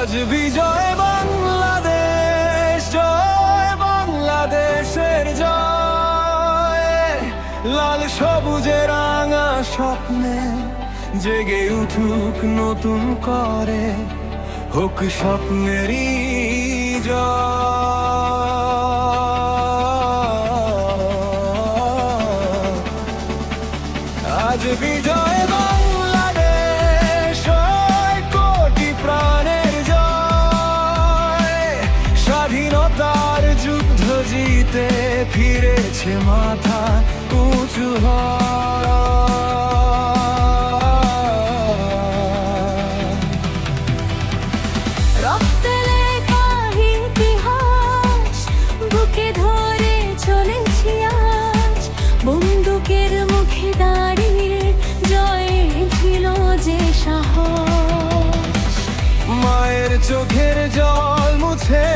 আজ বিজয় বাংলাদেশ, জয় বাংলাদেশের জয়। লাল সবুজে রাঙা স্বপ্নে জেগে উঠুক নতুন করে, হোক স্বপ্নেরই জয়। স্বাধীনতার যুদ্ধ জিতে ফিরেছে মাথা উঁচু রক্তে লেখা ইতিহাস বুকে ধরে চলেছি আজ। বন্দুকের মুখে দাঁড়িয়ে জয় ছিল যে সাহস। মায়ের চোখের জল মুছে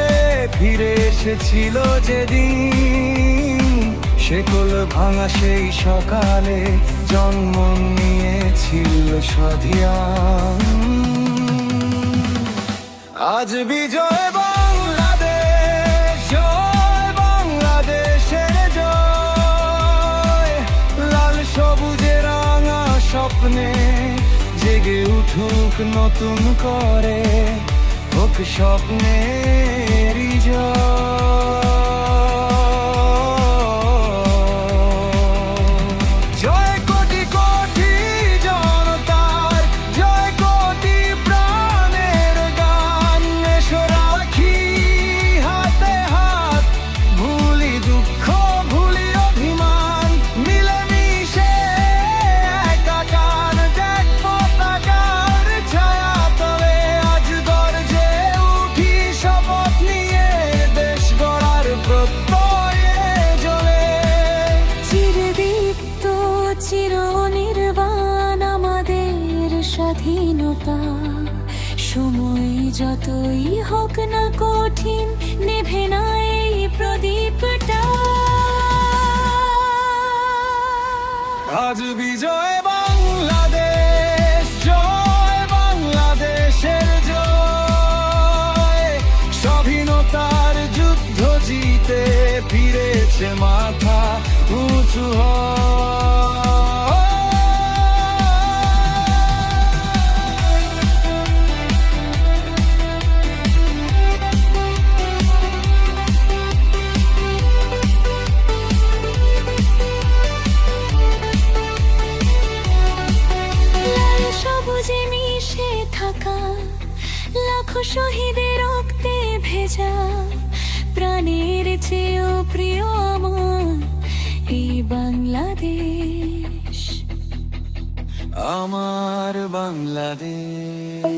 ফিরে এসেছিল যেদিন। সেকল ভাঙা সেই সকালে জন্ম নিয়েছিল স্বাধীন আজ বিজয় বাংলাদেশ বাংলাদেশের জয়। লাল সবুজে রাঙা স্বপ্নে জেগে উঠুক নতুন করে। হোক স্বপ্নের জয়। কোটি কোটি জনতার, জয় কোটি প্রাণের গান। রাখি হাতে হাত, ভুলি দুঃখ স্বাধীনতা সময় যতই হোক না কঠিন, নেভে না এই প্রদীপটা। আজ বিজয় বাংলাদেশ বাংলাদেশের জয়। যুদ্ধ জিতে ফিরেছে মাথা উঁচু হয়। শহীদের রক্তে ভেজা প্রাণের চেয়েও প্রিয় আমার এই বাংলাদেশ। আমার বাংলাদেশ।